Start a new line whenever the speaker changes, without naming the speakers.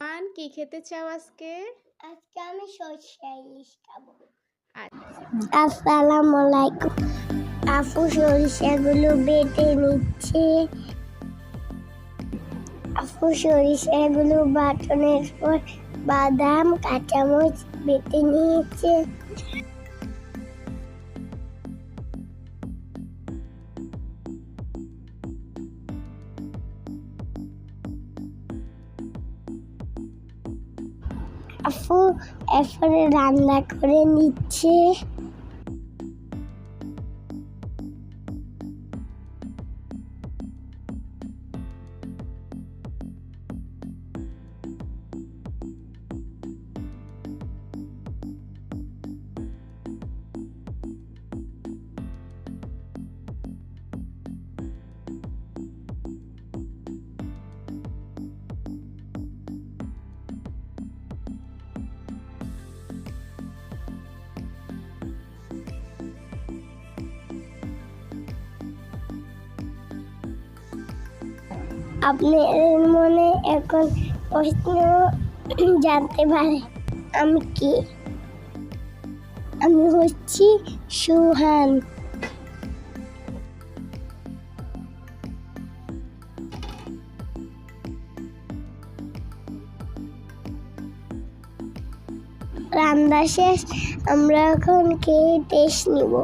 মান কি খেতে চাও আজকে?
আজকে আমি সরষে ইলিশ খাব। আসসালামু আলাইকুম। আপু সরিষাগুলো বেটে নিচ্ছে। আপু সরিষাগুলো বাটনের পর বাদাম কাঁচামরিচ বেটে নিয়েছে। আপু এরপরে রান্না করে নিচ্ছে। আপনার মনে এখন প্রশ্ন জানতে পারে। আমি কি? আমি হচ্ছি সুহান। রান্না শেষ, আমরা এখন খেয়ে টেস্ট নিব।